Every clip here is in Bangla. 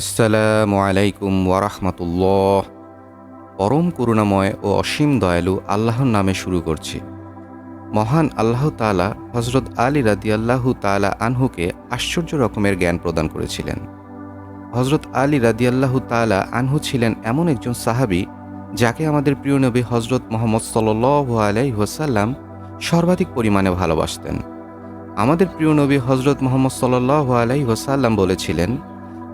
আসসালামু আলাইকুম ওয়ারাহমাতুল্লাহ। পরম করুণাময় ও অসীম দয়ালু আল্লাহর নামে শুরু করছি। মহান আল্লাহ তালা হজরত আলী রাদিয়াল্লাহু তাআলা আনহুকে আশ্চর্য রকমের জ্ঞান প্রদান করেছিলেন। হজরত আলী রাদিয়াল্লাহু তালা আনহু ছিলেন এমন একজন সাহাবী যাকে আমাদের প্রিয় নবী হজরত মোহাম্মদ সাল্লাল্লাহু আলাইহি ওয়াসাল্লাম সর্বাধিক পরিমাণে ভালোবাসতেন। আমাদের প্রিয় নবী হজরত মোহাম্মদ সাল্লাল্লাহু আলাইহি ওয়াসাল্লাম বলেছিলেন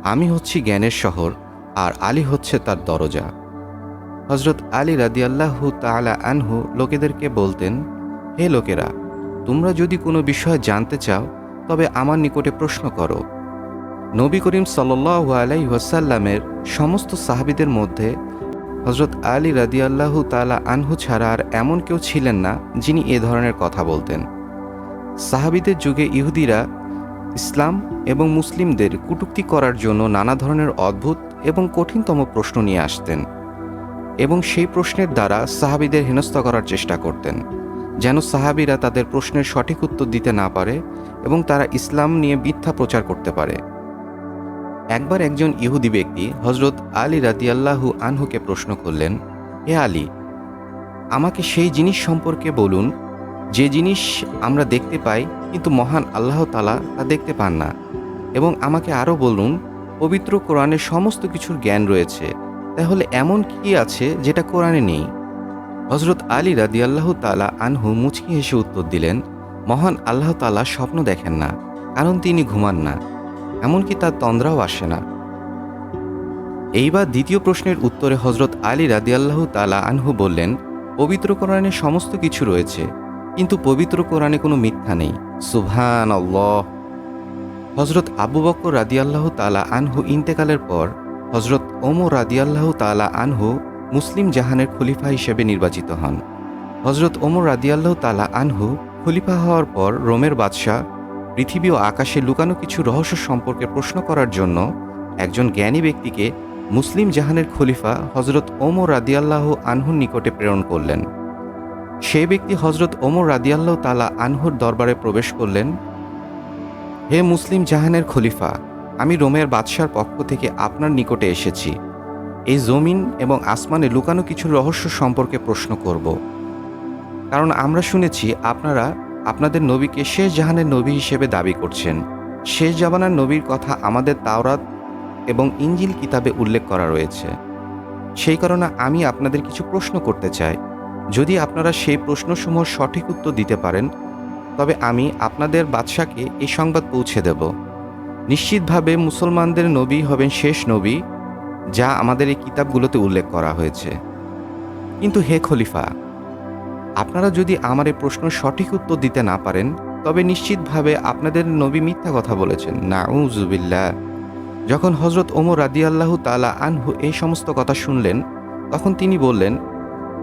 আমি হচ্ছি জ্ঞানের শহর, আর আলী হচ্ছে তার দরজা। হজরত আলী রাদিয়াল্লাহু তাআলা আনহু লোকেদেরকে বলতেন, হে লোকেরা, তোমরা যদি কোনো বিষয় জানতে চাও, তবে আমার নিকটে প্রশ্ন করো। নবী করিম সাল্লাল্লাহু আলাই ওয়াসাল্লামের সমস্ত সাহাবীদের মধ্যে হজরত আলী রাদিয়াল্লাহু তাআলা আনহু ছাড়া আর এমন কেউ ছিলেন না যিনি এ ধরনের কথা বলতেন। সাহাবীদের যুগে ইহুদিরা ইসলাম এবং মুসলিমদের কটূক্তি করার জন্য নানা ধরনের অদ্ভুত এবং কঠিনতম প্রশ্ন নিয়ে আসতেন এবং সেই প্রশ্নের দ্বারা সাহাবিদের হেনস্থা করার চেষ্টা করতেন, যেন সাহাবিরা তাদের প্রশ্নের সঠিক উত্তর দিতে না পারে এবং তারা ইসলাম নিয়ে মিথ্যা প্রচার করতে পারে। একবার একজন ইহুদি ব্যক্তি হজরত আলী রাদিয়াল্লাহু আনহুকে প্রশ্ন করলেন, হে আলী, আমাকে সেই জিনিস সম্পর্কে বলুন যে জিনিস আমরা দেখতে পাই, কিন্তু মহান আল্লাহ তালা তা দেখতে পান না। এবং আমাকে আরও বলুন, পবিত্র কোরআনের সমস্ত কিছুর জ্ঞান রয়েছে, তাহলে এমন কি আছে যেটা কোরআনে নেই? হজরত আলী রাদি আল্লাহ তালা আনহু মুচকি হেসে উত্তর দিলেন, মহান আল্লাহ তালা স্বপ্ন দেখেন না, কারণ তিনি ঘুমান না, এমনকি তার তন্দ্রাও আসে না। এইবার দ্বিতীয় প্রশ্নের উত্তরে হজরত আলী রাদি আল্লাহ তালা আনহু বললেন, পবিত্র কোরআনে সমস্ত কিছু রয়েছে কিন্তু পবিত্র কোরআনে কোনো মিথ্যা নেই। সুভান আল্লাহ হজরত আবু বকর রাদিয়াল্লাহ তালা আনহু ইন্তেকালের পর হজরত ওমর রাদিয়াল্লাহ তালা আনহু মুসলিম জাহানের খলিফা হিসেবে নির্বাচিত হন। হজরত ওমর রাদিয়াল্লাহ তালা আনহু খলিফা হওয়ার পর রোমের বাদশাহ পৃথিবী ও আকাশে লুকানো কিছু রহস্য সম্পর্কে প্রশ্ন করার জন্য একজন জ্ঞানী ব্যক্তিকে মুসলিম জাহানের খলিফা হজরত ওমর রাদিয়াল্লাহ আনহুর নিকটে প্রেরণ করলেন। সে ব্যক্তি হজরত ওমর রাদিয়াল্লাহ তালা আনহুর দরবারে প্রবেশ করলেন, হে মুসলিম জাহানের খলিফা, আমি রোমের বাদশার পক্ষ থেকে আপনার নিকটে এসেছি। এই জমিন এবং আসমানে লুকানো কিছু রহস্য সম্পর্কে প্রশ্ন করব। কারণ আমরা শুনেছি আপনারা আপনাদের নবীকে শেষ জাহানের নবী হিসেবে দাবি করছেন। শেষ জামানার নবীর কথা আমাদের তাওরাত এবং ইঞ্জিল কিতাবে উল্লেখ করা রয়েছে। সেই কারণে আমি আপনাদের কিছু প্রশ্ন করতে চাই। যদি আপনারা সেই প্রশ্নসমূহ সঠিক উত্তর দিতে পারেন, তবে আমি আপনাদের বাদশাকে এই সংবাদ পৌঁছে দেব। নিশ্চিতভাবে মুসলমানদের নবী হবেন শেষ নবী, যা আমাদের এই কিতাবগুলোতে উল্লেখ করা হয়েছে। কিন্তু হে খলিফা, আপনারা যদি আমার এই প্রশ্ন সঠিক উত্তর দিতে না পারেন, তবে নিশ্চিতভাবে আপনাদের নবী মিথ্যা কথা বলেছেন। না উজুবিল্লা যখন হজরত ওমর রাদিয়াল্লাহু তালা আনহু এই সমস্ত কথা শুনলেন, তখন তিনি বললেন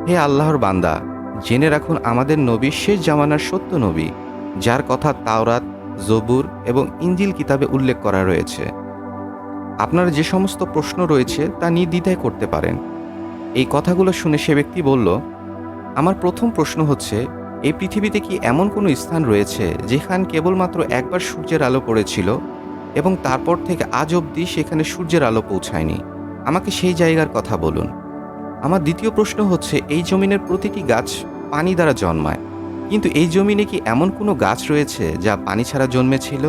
হে আল্লাহর বান্দা, জেনে রাখুন আমাদের নবী শেষ জামানার সত্য নবী, যার কথা তাওরাত, জবুর এবং ইঞ্জিল কিতাবে উল্লেখ করা রয়েছে। আপনার যে সমস্ত প্রশ্ন রয়েছে তা নির্দ্বিধায় করতে পারেন। এই কথাগুলো শুনে সে ব্যক্তি বলল, আমার প্রথম প্রশ্ন হচ্ছে, এই পৃথিবীতে কি এমন কোনো স্থান রয়েছে যেখানে কেবলমাত্র একবার সূর্যের আলো পড়েছিল এবং তারপর থেকে আজ অবধি সেখানে সূর্যের আলো পৌঁছায়নি? আমাকে সেই জায়গার কথা বলুন। আমার দ্বিতীয় প্রশ্ন হচ্ছে, এই জমিনের প্রতিটি গাছ পানি দ্বারা জন্মায়, কিন্তু এই জমিনে কি এমন কোনো গাছ রয়েছে যা পানি ছাড়া জন্মেছিল?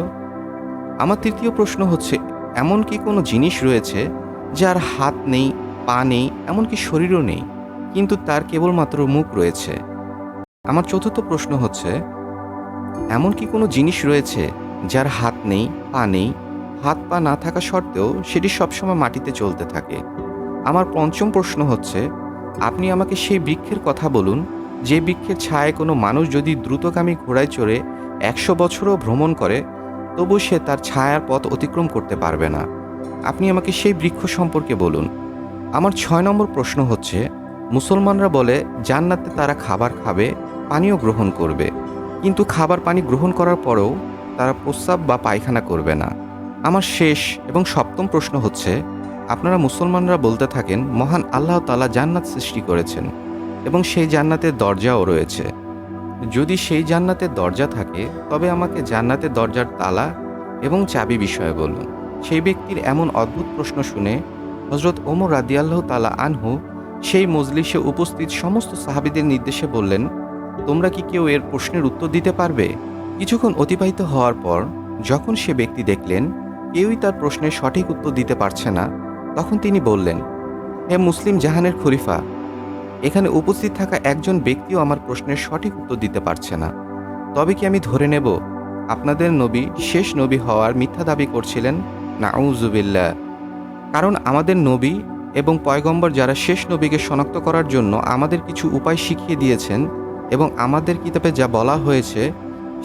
আমার তৃতীয় প্রশ্ন হচ্ছে, এমন কি কোনো জিনিস রয়েছে যার হাত নেই, পা নেই, এমনকি শরীরও নেই, কিন্তু তার কেবলমাত্র মুখ রয়েছে? আমার চতুর্থ প্রশ্ন হচ্ছে, এমন কি কোনো জিনিস রয়েছে যার হাত নেই, পা নেই? হাত পা না থাকা সত্ত্বেও সেটি সবসময় মাটিতে চলতে থাকে। আমার পঞ্চম প্রশ্ন হচ্ছে, আপনি আমাকে সেই বৃক্ষের কথা বলুন, যে বৃক্ষের ছায়ায় কোনো মানুষ যদি দ্রুতগামী ঘোড়ায় চড়ে একশো বছরও ভ্রমণ করে, তবু সে তার ছায়ার পথ অতিক্রম করতে পারবে না। আপনি আমাকে সেই বৃক্ষ সম্পর্কে বলুন। আমার ছয় নম্বর প্রশ্ন হচ্ছে, মুসলমানরা বলে, জান্নাতে তারা খাবার খাবে, পানীয় গ্রহণ করবে। কিন্তু খাবার পানি গ্রহণ করার পরেও তারা প্রস্রাব বা পায়খানা করবে না। আমার শেষ এবং সপ্তম প্রশ্ন হচ্ছে আপনারা মুসলমানরা বলতে থাকেন, মহান আল্লাহ তালা জান্নাত সৃষ্টি করেছেন এবং সেই জান্নাতের দরজাও রয়েছে। যদি সেই জান্নাতের দরজা থাকে, তবে আমাকে জান্নাতের দরজার তালা এবং চাবি বিষয়ে বলুন। সেই ব্যক্তির এমন অদ্ভুত প্রশ্ন শুনে হজরত ওমর রাদিয়াল্লাহ তালা আনহু সেই মজলিসে উপস্থিত সমস্ত সাহাবিদের নির্দেশে বললেন, তোমরা কি কেউ এর প্রশ্নের উত্তর দিতে পারবে? কিছুক্ষণ অতিবাহিত হওয়ার পর যখন সে ব্যক্তি দেখলেন, কেউই তার প্রশ্নের সঠিক উত্তর দিতে পারছে না তখন তিনি বললেন, হে মুসলিম জাহানের খলিফা, এখানে উপস্থিত থাকা একজন ব্যক্তিও আমার প্রশ্নের সঠিক উত্তর দিতে পারছে না। তবে কি আমি ধরে নেব, আপনাদের নবী শেষ নবী হওয়ার মিথ্যা দাবি করছিলেন? না আউজুবিল্লা কারণ আমাদের নবী এবং পয়গম্বর যারা শেষ নবীকে শনাক্ত করার জন্য আমাদের কিছু উপায় শিখিয়ে দিয়েছেন এবং আমাদের কিতাবে যা বলা হয়েছে,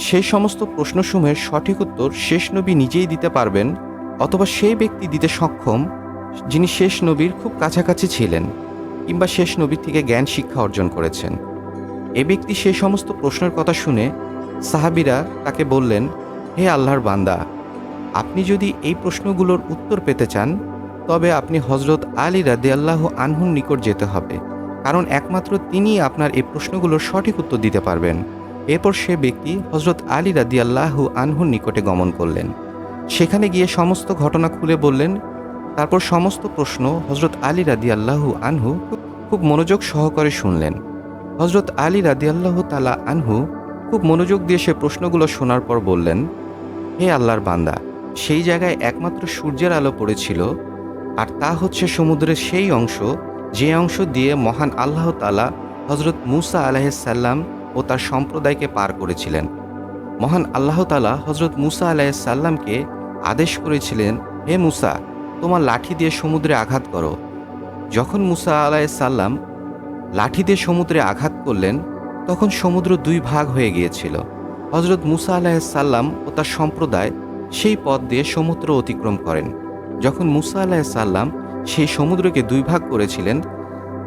সেই সমস্ত প্রশ্নসমূহের সঠিক উত্তর শেষ নবী নিজেই দিতে পারবেন অথবা সেই ব্যক্তি দিতে সক্ষম যিনি শেষ নবীর খুব কাছাকাছি ছিলেন, কিংবা শেষ নবীর থেকে জ্ঞান শিক্ষা অর্জন করেছেন। এ ব্যক্তি সেই সমস্ত প্রশ্নের কথা শুনে সাহাবিরা তাকে বললেন, হে আল্লাহর বান্দা, আপনি যদি এই প্রশ্নগুলোর উত্তর পেতে চান, তবে আপনি হজরত আলী রাদে আল্লাহ আনহুর নিকট যেতে হবে, কারণ একমাত্র তিনিই আপনার এই প্রশ্নগুলোর সঠিক উত্তর দিতে পারবেন। এরপর সে ব্যক্তি হজরত আলী রাদি আল্লাহু আনহুর নিকটে গমন করলেন। সেখানে গিয়ে সমস্ত ঘটনা খুলে বললেন তারপর সমস্ত প্রশ্ন হজরত আলী রাদি আল্লাহু আনহু খুব- মনোযোগ সহকারে শুনলেন। হজরত আলী রাদি আল্লাহ তালা আনহু খুব মনোযোগ দিয়ে সে প্রশ্নগুলো শোনার পর বললেন, হে আল্লাহর বান্দা, সেই জায়গায় একমাত্র সূর্যের আলো পড়েছিল, আর তা হচ্ছে সমুদ্রের সেই অংশ, যে অংশ দিয়ে মহান আল্লাহ তালা হজরত মুসা আলাহিসাল্লাম ও তার সম্প্রদায়কে পার করেছিলেন। মহান আল্লাহ তালা হজরত মুসা আলাহিসাল্লামকে আদেশ করেছিলেন, হে মুসা তোমার লাঠি দিয়ে সমুদ্রে আঘাত করো। যখন মুসা আলাহিসাল্লাম লাঠি দিয়ে সমুদ্রে আঘাত করলেন, তখন সমুদ্র দুই ভাগ হয়ে গিয়েছিল। হজরত মুসা আলাহিসাল্লাম ও তার সম্প্রদায় সেই পথ দিয়ে সমুদ্র অতিক্রম করেন। যখন মুসা আলাহিসাল্লাম সেই সমুদ্রকে দুই ভাগ করেছিলেন,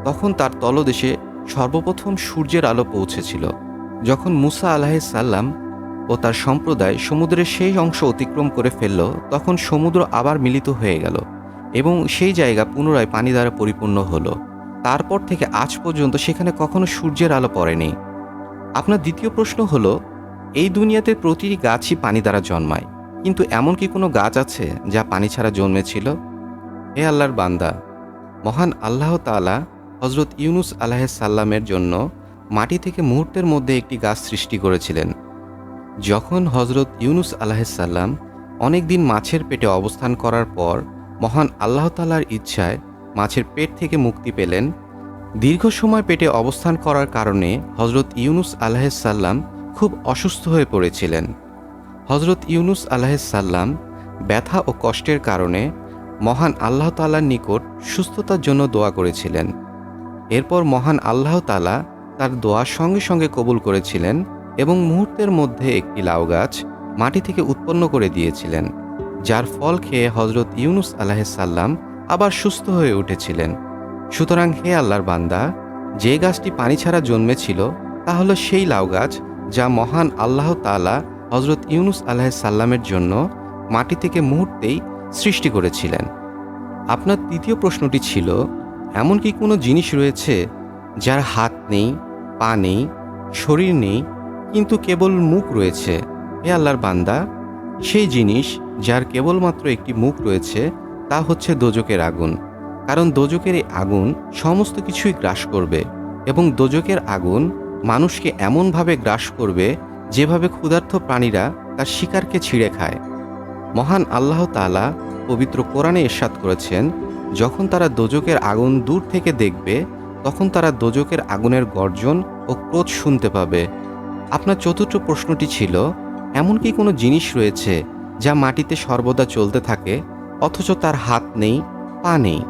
তখন তার তলদেশে সর্বপ্রথম সূর্যের আলো পৌঁছেছিল। যখন মুসা আলাহিসাল্লাম ও তার সম্প্রদায় সমুদ্রের সেই অংশ অতিক্রম করে ফেলল, তখন সমুদ্র আবার মিলিত হয়ে গেল এবং সেই জায়গা পুনরায় পানি দ্বারা পরিপূর্ণ হলো। তারপর থেকে আজ পর্যন্ত সেখানে কখনো সূর্যের আলো পড়েনি। আপনার দ্বিতীয় প্রশ্ন হলো, এই দুনিয়াতে প্রতিটি গাছই পানি দ্বারা জন্মায়, কিন্তু এমন কি কোনো গাছ আছে যা পানি ছাড়া জন্মেছিল? হে আল্লাহর বান্দা, মহান আল্লাহ তাআলা হজরত ইউনুস আলাহিসাল্লামের জন্য মাটি থেকে মুহূর্তের মধ্যে একটি গাছ সৃষ্টি করেছিলেন। যখন হজরত ইউনুস আলাহিসাল্লাম অনেকদিন মাছের পেটে অবস্থান করার পর মহান আল্লাহ তালার ইচ্ছায় মাছের পেট থেকে মুক্তি পেলেন, দীর্ঘ সময় পেটে অবস্থান করার কারণে হজরত ইউনুস আলাহিসাল্লাম খুব অসুস্থ হয়ে পড়েছিলেন। হজরত ইউনুস আলাহিসাল্লাম ব্যথা ও কষ্টের কারণে মহান আল্লাহ তালার নিকট সুস্থতার জন্য দোয়া করেছিলেন। এরপর মহান আল্লাহ তালা তার দোয়া সঙ্গে সঙ্গে কবুল করেছিলেন এবং মুহূর্তের মধ্যে একটি লাউ গাছ মাটি থেকে উৎপন্ন করে দিয়েছিলেন, যার ফল খেয়ে হজরত ইউনুস আলাহিসাল্লাম আবার সুস্থ হয়ে উঠেছিলেন। সুতরাং হে আল্লাহর বান্দা, যে গাছটি পানি ছাড়া জন্মেছিল, তা হলো সেই লাউ গাছ যা মহান আল্লাহ তালা হজরত ইউনুস আলাহিসাল্লামের জন্য মাটি থেকে মুহূর্তেই সৃষ্টি করেছিলেন। আপনার তৃতীয় প্রশ্নটি ছিল, এমন কি কোনো জিনিস রয়েছে যার হাত নেই, পা নেই, শরীর নেই কিন্তু কেবল মুখ রয়েছে। হে আল্লাহর বান্দা, সেই জিনিস যার কেবলমাত্র একটি মুখ রয়েছে, তা হচ্ছে দোজকের আগুন। কারণ দোজকের এই আগুন সমস্ত কিছুই গ্রাস করবে এবং দোজকের আগুন মানুষকে এমনভাবে গ্রাস করবে যেভাবে ক্ষুধার্ত প্রাণীরা তার শিকারকে ছিঁড়ে খায়। মহান আল্লাহ তাআলা পবিত্র কোরআনে এরশাদ করেছেন, যখন তারা দোজকের আগুন দূর থেকে দেখবে, তখন তারা দোজকের আগুনের গর্জন ও ক্রোধ শুনতে পাবে। আপনার চতুর্থ প্রশ্নটি ছিল, এমন কি কোনো জিনিস রয়েছে যা মাটিতে সর্বদা চলতে থাকে, অথচ তার হাত নেই, পা নেই?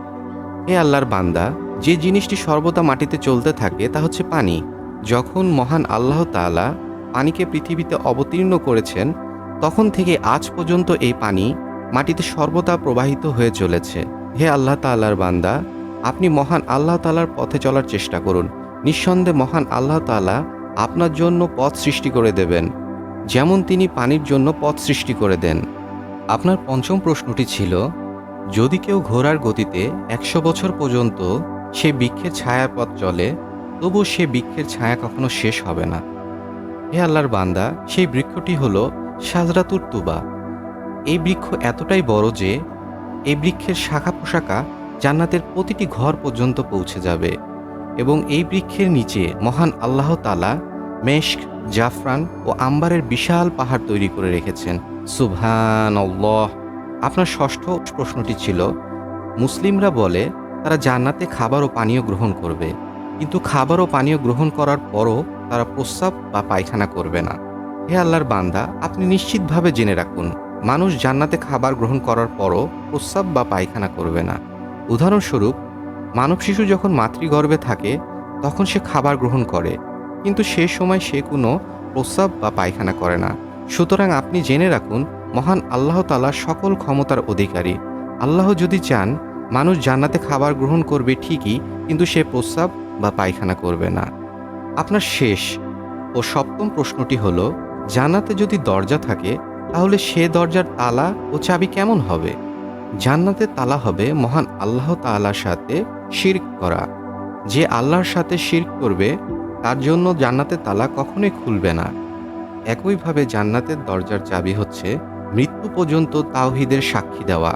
হে আল্লাহর বান্দা, যে জিনিসটি সর্বদা মাটিতে চলতে থাকে তা হচ্ছে পানি। যখন মহান আল্লাহ তাআলা পানিকে পৃথিবীতে অবতীর্ণ করেছেন, তখন থেকে আজ পর্যন্ত এই পানি মাটিতে সর্বদা প্রবাহিত হয়ে চলেছে। হে আল্লাহ তাআলার বান্দা, আপনি মহান আল্লাহ তাআলার পথে চলার চেষ্টা করুন। নিঃসন্দেহে মহান আল্লাহ তাআলা আপনার জন্য পথ সৃষ্টি করে দেবেন, যেমন তিনি পানির জন্য পথ সৃষ্টি করে দেন। আপনার পঞ্চম প্রশ্নটি ছিল, যদি কেউ ঘোড়ার গতিতে একশো বছর পর্যন্ত সে বৃক্ষের ছায়ার পথ চলে তবু সে বৃক্ষের ছায়া কখনো শেষ হবে না। হে আল্লাহর বান্দা, সেই বৃক্ষটি হল সাজরাতুর তুবা। এই বৃক্ষ এতটাই বড় যে, এই বৃক্ষের শাখা পোশাকা জান্নাতের প্রতিটি ঘর পর্যন্ত পৌঁছে যাবে এবং এই বৃক্ষের নিচে মহান আল্লাহ তালা মেশক, জাফরান ও আম্বারের বিশাল পাহাড় তৈরি করে রেখেছেন। আল্লাহ আপনার ষষ্ঠ প্রশ্নটি ছিল, মুসলিমরা বলে, তারা জান্নাতে খাবার ও পানীয় গ্রহণ করবে, কিন্তু খাবার ও পানীয় গ্রহণ করার পরও তারা প্রস্রাব বা পায়খানা করবে না। হে আল্লাহর বান্দা, আপনি নিশ্চিতভাবে জেনে রাখুন, মানুষ জান্নাতে খাবার গ্রহণ করার পরও প্রস্রাব বা পায়খানা করবে না। উদাহরণস্বরূপ মানব শিশু যখন মাতৃগর্ভে থাকে, তখন সে খাবার গ্রহণ করে কিন্তু সে সময় সে কোনো প্রস্রাব বা পায়খানা করে না। সুতরাং আপনি জেনে রাখুন, মহান আল্লাহ তালা সকল ক্ষমতার অধিকারী। আল্লাহ যদি চান, মানুষ জান্নাতে খাবার গ্রহণ করবে ঠিকই, কিন্তু সে প্রস্রাব বা পায়খানা করবে না। আপনার শেষ ও সপ্তম প্রশ্নটি হল, জান্নাতে যদি দরজা থাকে, তাহলে সে দরজার তালা ও চাবি কেমন হবে? জান্নাতের তালা হবে মহান আল্লাহ তালার সাথে শিরক করা। যে আল্লাহর সাথে শিরক করবে তার জন্য জান্নাতের তালা কখনোই খুলবে না। একইভাবে জান্নাতের দরজার চাবি হচ্ছে মৃত্যু পর্যন্ত তাওহিদের সাক্ষী দেওয়া।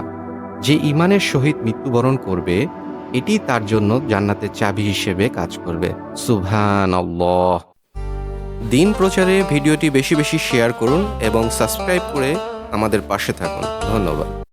যে ইমানের সহিত মৃত্যুবরণ করবে, এটি তার জন্য জান্নাতের চাবি হিসেবে কাজ করবে। আল্লাহ দিন প্রচারে ভিডিওটি বেশি বেশি শেয়ার করুন এবং সাবস্ক্রাইব করে আমাদের পাশে থাকুন। ধন্যবাদ।